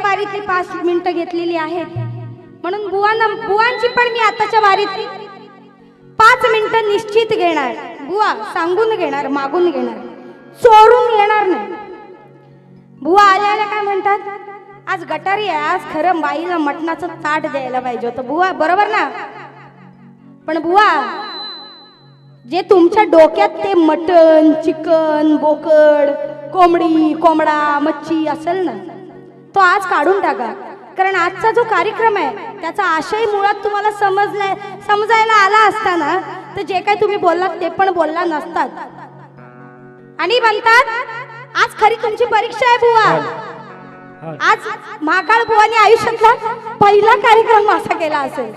एका वारीतली पाच मिनिटं घेतलेली आहेत. म्हणून बुवांना बुवांची पण मी आताच्या वारीत पाच मिनिटं निश्चित घेणार. बुवा सांगून घेणार मागून घेणार. चोरून घेणार नाही. बुवा आल्याला काय म्हणतात? आज गटारी आहे आज खरं बाईला मटणाचं ताट द्यायला पाहिजे होतं. बुवा बरोबर ना? पण बुवा जे तुमच्या डोक्यात ते मटण चिकन बोकड कोंबडी कोंबडा मच्छी असेल ना तो आज काढून टाका. कारण आजचा जो कार्यक्रम आहे त्याचा आशय मुळात तुम्हाला समजलाय समजायला आला असता ना तर जे काही तुम्ही बोललात ते पण बोलला नसतात. आणि म्हणतात आज खरी तुमची परीक्षा आहे बुवा. आज महाकाळ बुवानी आयुष्यातला पहिला कार्यक्रम असा केला असेल.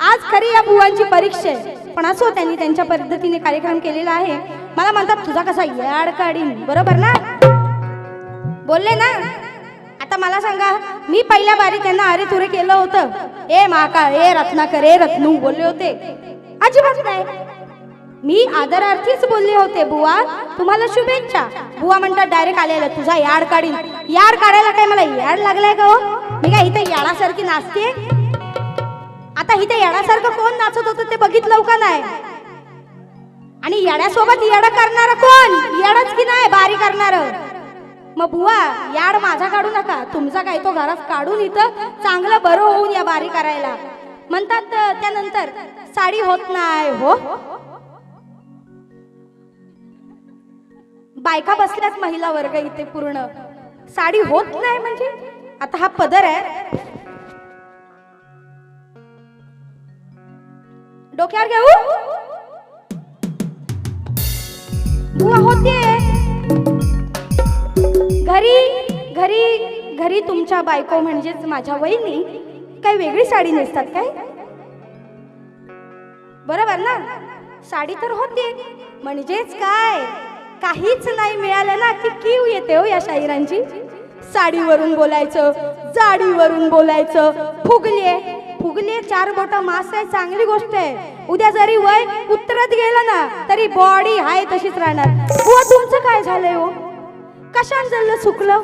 आज खरी या बुवांची परीक्षा आहे. पण असो त्यांनी त्यांच्या पद्धतीने कार्यक्रम केलेला आहे. मला म्हणतात तुझा कसा याड काढीन. बरोबर ना? बोलले ना? आता मला सांगा मी पहिल्या बारी त्यांना अरे तुरे केलं होतं. ए महाकाळ ए रत्नाकर ए रत्नू बोलले होते. अजिबात नाही. मी आदरार्थीच बोलले होते बुवा तुम्हाला शुभेच्छा. बुवा म्हणतात डायरेक्ट आलेलं तुझा याड काढीन. याड काढायला काय मला याड लागलाय का हो? मी काय इथे याडासारखी नाचते आता इथे याडासारखं कोण नाचत होतं ते बघितलं का नाही? आणि याड्यासोबत याड करणार कोण? याडच की नाही बारी करणार? मग बुवा याड माझा काढू नका. तुमचा काय तो घरात काढून इथं चांगलं बरं होऊन या बारी करायला. म्हणतात त्यानंतर साडी होत नाही हो? बायका बसल्यात महिला वर्ग इथे पूर्ण. साडी होत नाही म्हणजे? आता हा पदर आहे. डोक्यावर घेऊ? बुवा होते. घरी घरी घरी तुमच्या बायको म्हणजेच माझ्या वहिनी काही वेगळी साडी नेसतात काय? बरोबर ना? साडी तर होते म्हणजेच काय? काहीच नाही मिळालं ना की कीव येते हो या शाहिरांची? साडीवरून बोलायचं जाडीवरून बोलायचं फुगले फुगले चार बोट मास आहे चांगली गोष्ट आहे. उद्या जरी वय उतरत गेलं ना तरी बॉडी हाय तशीच राहणार. तुमचं काय झालंय हो? कशान जल्लं सुकलं?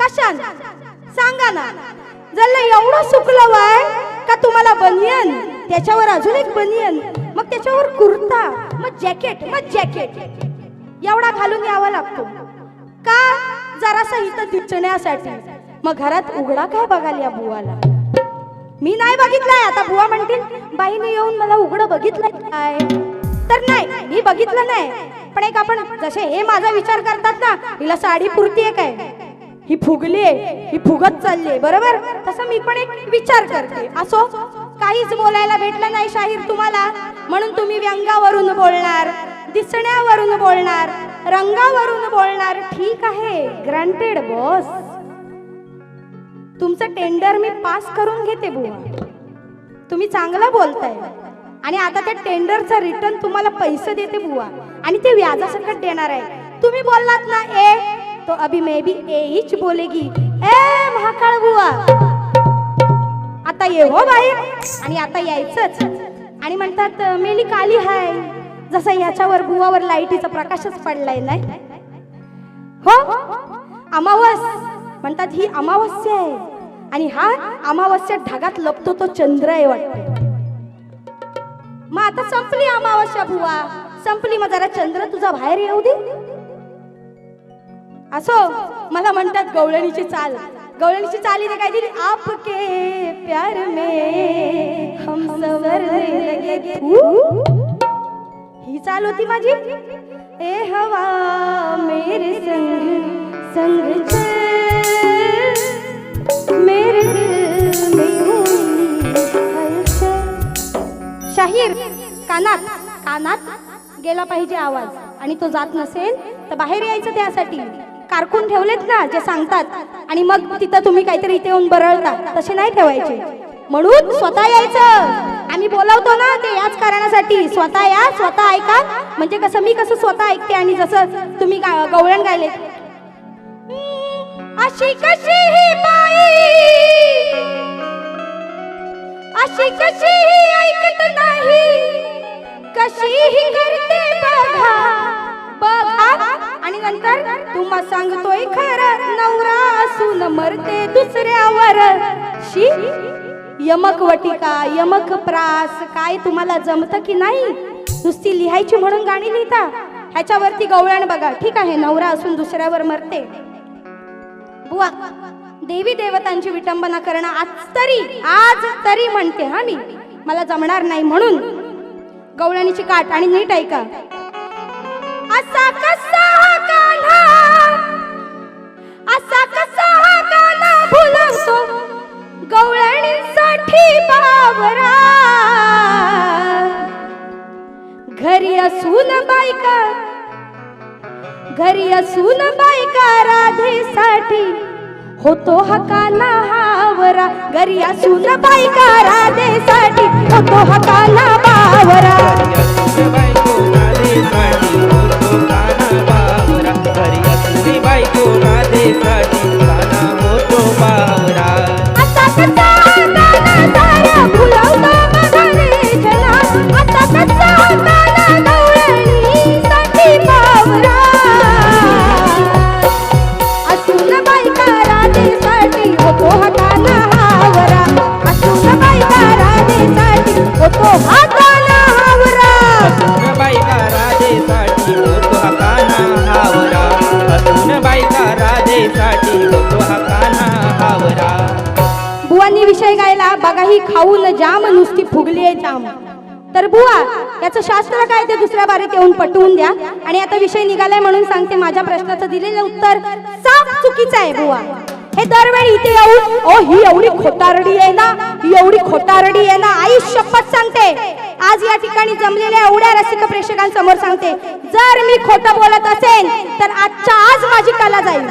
कशान? सांगा ना. जल्लं एवढं सुकलं वाय का तुम्हाला बनियन? त्याच्यावर अजून एक बनियन. मग त्याच्यावर कुर्ता मग जॅकेट मग जॅकेट. एवढा घालून यावा लागतो. का? जरासा इथं दिसण्यासाठी. मग घरात उघडा काय बघाल या बुवाला? मी नाही बघितलाय. आता बुवा म्हणतील बाईने येऊन मला उघडं बघितलंय काय? तर नाही मी बघितलं नाही. पण एक आपण जसे हे माझा विचार करतात ना हिला साडी पुरती आहे. काय ही फुगली आहे ही फुगत चालली आहे बरोबर? तसं मी पण एक विचार करते. असो काहीच बोलायला भेटलं नाही शाहीर तुम्हाला. म्हणून तुम्ही व्यंगावरून बोलणार दिसण्यावरून बोलणार रंगावरून बोलणार. ठीक आहे ग्रांटेड बॉस. तुमचं टेंडर मी पास करून घेते बुवा. तुम्ही चांगलं बोलताय. आणि आता त्या टेंडरचा रिटर्न तुम्हाला पैसे देते बुवा. आणि ते व्याजासकट देणार आहे. तुम्ही बोललात ना ए तो अभी मे बी ए हीच बोलेगी. ए महाकाळ बुवा. आता ये हो बाहेर. आणि आता यायचंच. आणि म्हणतात मेली काली हाय. जसं याच्यावर बुवावर लाईटीचा प्रकाशच पडलाय नाही? हो? अमावस. म्हणतात ही अमावस्या आहे. आणि हा अमावस्या ढगात लपतो तो चंद्र आहे वाटतो. मग आता संपली अमावस्या बुवा. संपली मग जरा चंद्र तुझा बाहेर येऊ दे. असो मला म्हणतात गवळणीची चाल. गवळणीची चालीने काय दिली? आपके प्यार में हम सवरने लगे ही चाल होती माझी. ए हवा मेरे संग संग चल. मेरे दिल में जाहीर कानात कानात गेला पाहिजे आवाज. आणि तो जात नसेल तर बाहेर यायचं त्यासाठी. कारकून ठेवलेत ना जे सांगतात. आणि मग तिथं तुम्ही काहीतरी इथे येऊन बरळता. तसे नाही ठेवायचे. म्हणून स्वतः यायचं. आम्ही बोलवतो ना ते याच कारणासाठी. स्वतः या स्वतः ऐका. म्हणजे कसं मी कसं स्वतः ऐकते आणि जसं तुम्ही गा- गवळण गायले अशी कशी ही बाई? अशी कशी ऐकत नाही. कशी ही करते बघा. बघा. आणि नंतर तुम्हा सांगतोय खरं नवरा असून मरते दुसऱ्यावर. शी. यमक वटिका यमक प्रास काय तुम्हाला जमतं की नाही? नुसती लिहायची म्हणून गाणी लिहिता? ह्याच्यावरती गवळण बघा. ठीक आहे नवरा असून दुसऱ्यावर मरते. बुवा देवी देवतांची विटंबना करणं आज तरी आज तरी म्हणते हा मी. मला जमणार नाही म्हणून. गवळणीची काठ आणि नीट ऐका. असा कसा हा कान्हा? असा कसा हा कान्हा भुलवतो गवळणीसाठी बावरा घरी असून बायका घरी असून बायका राधेसाठी होतो हा काना हावरा घरी असून बायका देसाठी होतो हा काना बावरा. बायको राधेसाठी होतो काना बावरा घरी असली बायको राधेसाठी होतो बावरा. बुवा याचं शास्त्र काय ते दुसऱ्या बारीत येऊन पटवून द्या. आणि आता विषय निघालाय म्हणून सांगते माझ्या प्रश्नाचं दिलेलं उत्तर साफ चुकीचं आहे बुवा. हे दरवेळी इथे येऊन ओ ही एवढी खोटारडी आहे ना ही एवढी खोटारडी आहे ना आई शपथ सांगते. आज या ठिकाणी जमलेल्या एवढ्या रसिक प्रेक्षकांसमोर सांगते जर मी खोटं बोलत असेल तर आजच्या आज माझी कला जाईल.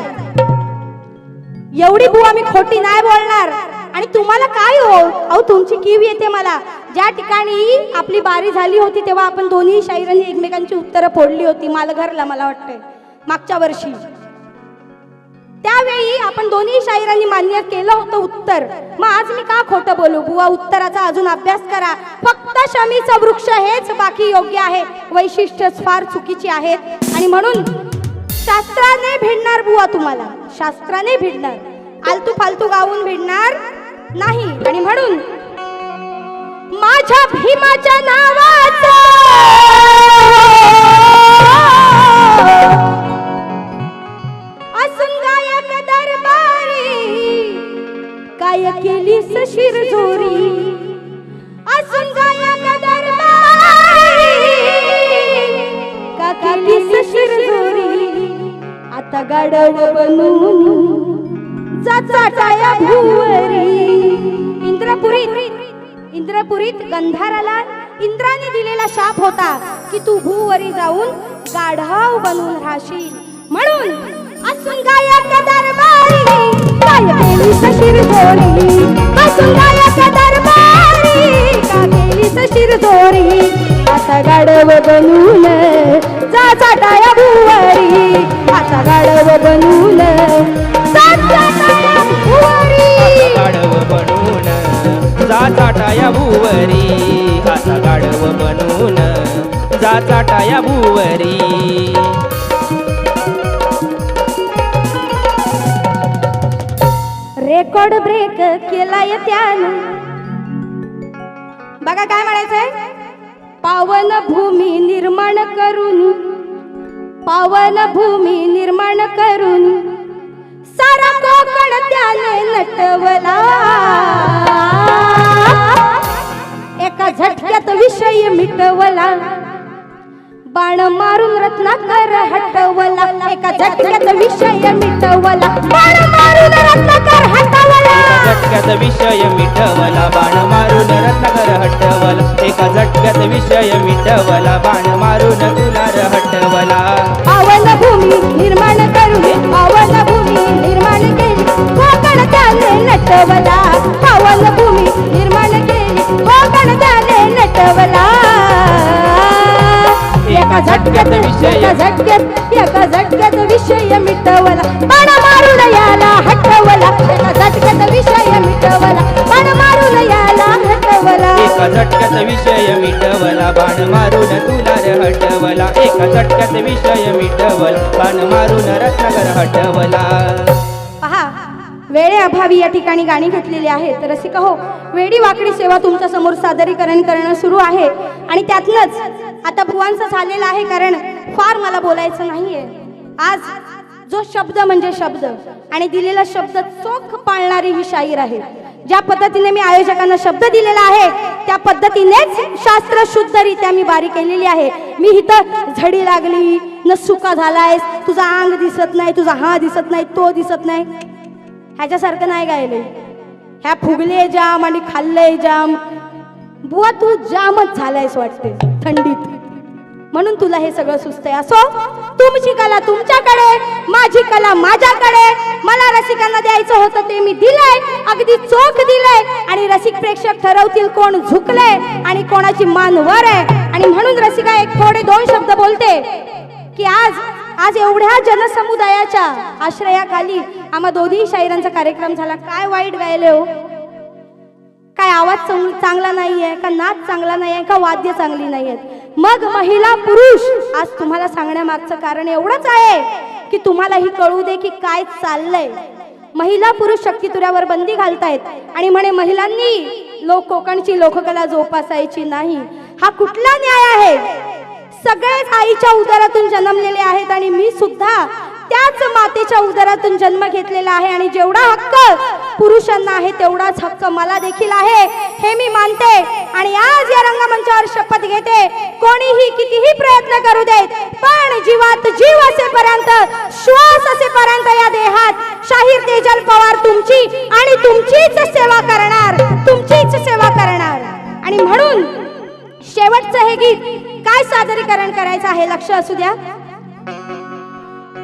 एवढी बुवा मी खोटी नाही बोलणार. आणि तुम्हाला काय हो? अहो तुमची कीव येते मला. ज्या ठिकाणी आपली बारी झाली होती तेव्हा आपण दोन्ही शाहिरांनी एकमेकांची उत्तरं फोडली होती मालघरला मला वाटतंय मागच्या वर्षी. त्यावेळी आपण दोन्ही शाहिरांनी मान्य केलं होतं उत्तर. मग आज मी का खोटं बोलू? बुवा उत्तराचा अजून अभ्यास करा. फक्त शमीचं वृक्ष हेच बाकी योग्य आहे. वैशिष्ट्यच फार चुकीची आहेत. आणि म्हणून शास्त्राने भिडणार बुवा तुम्हाला. शास्त्राने भिडणार. आलतू फालतू गाऊन भिडणार नाही. आणि म्हणून माझ्या भीमाच्या नावाचा. असून गायक दरबारी काय केली सशिर जोरी. असून गायक दरबारी का केलीस शिरजोरी आता गाडव बनून जाचा टाया भुवरी. इंद्रपुरी इंद्रपुरीत गंधाराला इंद्राने दिलेला शाप होता की तू भूवरी जाऊन गाढाव बनून राहशील. म्हणून असून गायक दरबारी काय केली सशीर जोरी असून गायक दरबारी का केली सशीर जोरी आता गाढव बनून जा चाटाया भुवरी. आता गाढव बनून जा चाटाया भुवरी. गाढव बनून जा चाटाया भुवरी आता गाढव बनून जा चाटाया भुवरी. रेकॉर्ड ब्रेक केलाय त्यानं. बघा काय म्हणायचंय? पावन भूमी निर्माण करून पावन भूमी निर्माण करून सारा कोकण त्याने नटवला. एका झटक्यात विषय मिटवला. बाण मारून रत्नाकर हटवला. एका झटक्यात विषय मिटवला. बाण मारून रत्नाकर हटवला. झटक्यात विषय मिटवला. बाण मारून रत्नाकर हटवला. एका झटक्यात विषय मिटवला. बाण मारून तुला हटवला. नटवला पावन भूमी निर्माण केली कोकण त्याने नटवला. एका झटक्यात एका झटक्यात एका झटक्यात विषय मिटवला. पण मारून याला हटवला. एका झटक्यात विषय मिटवला. पण मारून याला हटवला. एका झटक्यात विषय मिटवला. बाण मारून तुला हटवला. एका झटक्यात विषय मिटवला. बाण मारून रत्नगर हटवला. भावी या ठिकाणी गाणी घेतलेली आहेत. रसिका हो वेडी वाकडी सेवा तुमच्यासमोर सादरीकरण करणं सुरू आहे. आणि त्यातनंच आता भुवांचं झालेलं आहे कारण फार मला बोलायचं नाहीये. आज जो शब्द म्हणजे शब्द. आणि दिलेला शब्द चोख पाळणारी ही शाहीर आहे. ज्या पद्धतीने मी आयोजकांना शब्द दिलेला आहे त्या पद्धतीनेच शास्त्र शुद्धरित्या मी बारी केलेली आहे. मी इथं झडी लागली न सुका झालायस तुझा अंग दिसत नाही तुझा हा दिसत नाही तो दिसत नाही. ह्याच्यासारखं नाही गायले ह्या फुगले जाम आणि खाल्ले जाम. बुवा तू जामच झालायस वाटते थंडीत. म्हणून तुला हे सगळं सुचतंय. असो तुमची कला तुमच्याकडे माझी कला माझ्याकडे. मला रसिकांना द्यायचं होतं ते मी दिलंय. अगदी चोख दिलंय. आणि रसिक प्रेक्षक ठरवतील कोण झुकले आणि कोणाची मान वर आहे. आणि म्हणून रसिका एक थोडे दोन शब्द बोलते की आज आज एवढ्या जनसमुदायाच्या आश्रयाखाली आम्हा दोन्ही शाहिरांचा कार्यक्रम झाला. काय वाईट गायले हो? काय आवाज चांग- चांगला नाहीये का नाच चांगला नाहीये का वाद्य चांगली नाहीयेत? मग महिला पुरुष आज तुम्हाला सांगण्यामागचं कारण एवढंच आहे की तुम्हाला ही कळू दे की काय चाललंय. महिला पुरुष शक्तितुऱ्यावर बंदी घालतायत आणि म्हणे महिलांनी लोक कोकणची लोककला जोपासायची नाही. हा कुठला न्याय आहे? सगळेच आईच्या उदारातून जन्मलेले आहेत आणि मी सुद्धा त्याच मातेच्या उदरातून जन्म घेतलेला आहे आणि जेवढा हक्क पुरुषांना आहे तेवढाच हक्क मला देखील आहे. हे मी मानते आणि आज या रंगमंचावर शपथ घेते. कोणीही कितीही प्रयत्न करू देत पण जीवात जीव असेपर्यंत श्वास असेपर्यंत या देहात शाहीर तेजल पवार तुमची आणि तुमचीच सेवा करणार तुमचीच सेवा करणार. आणि म्हणून शेवटचं हे गीत काय सादरीकरण करायचं आहे लक्ष असू द्या.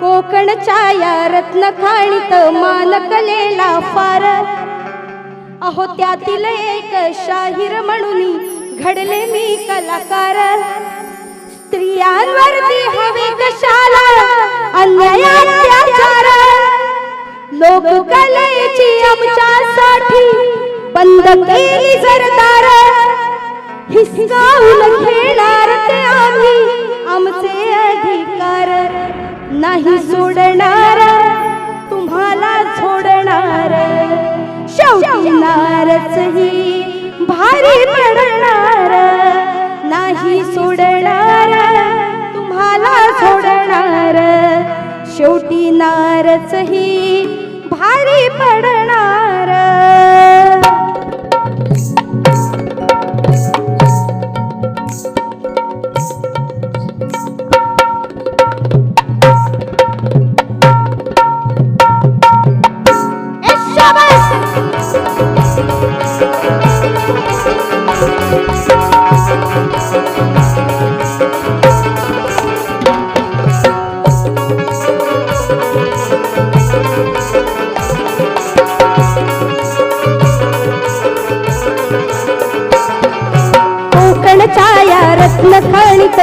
कोकण छाया रत्न खाणीत मानकलेला फार. अहो त्यातील एक शाहीर म्हणून घडले मी कलाकार. स्त्रियांवरती हवे कशाला अन्याय अत्याचार लोककलेची आमच्यासाठी बंद केली सरदार नाही सोडणार तुम्हाला सोडणार शेवटी ही भारी पडणार. नाही सोडणार तुम्हाला सोडणार शेवटी नारच ही भारी पडणार.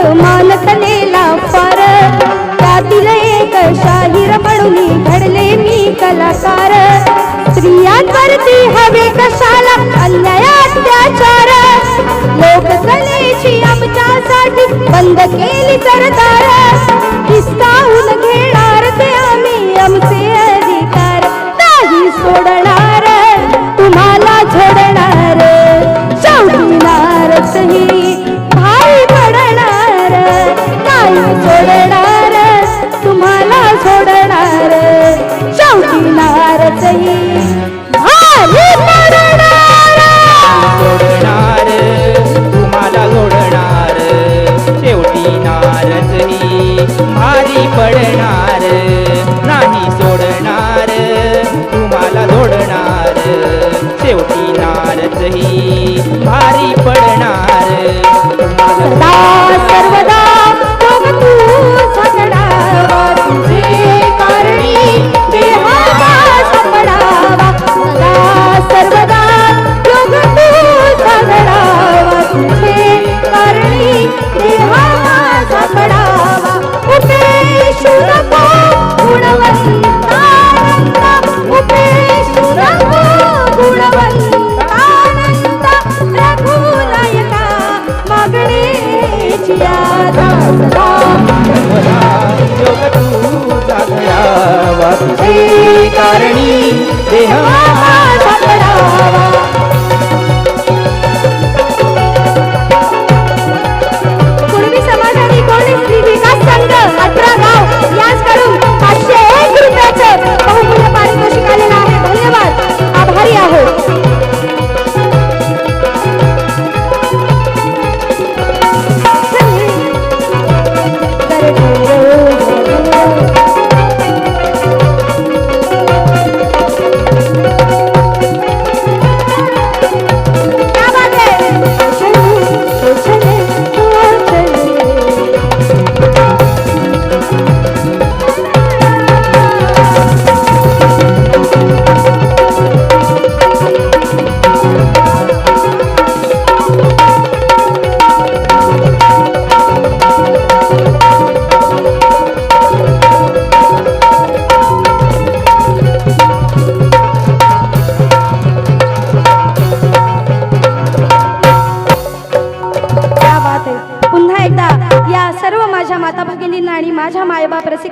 खणित मानकलेला फार. त्यातील एक शाहीर म्हणून घडले मी कलाकार. स्त्रियांवरती हवे कशाला? अन्याय अत्याचार लोककलेची आमच्यासाठी बंद केली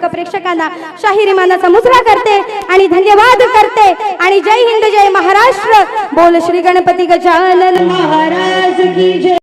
सर्व प्रेक्षकांना शाहिरी मानाचा मुजरा करते आणि धन्यवाद करते. आणि जय हिंद जय महाराष्ट्र. बोल श्री गणपती गजानन महाराज की जय.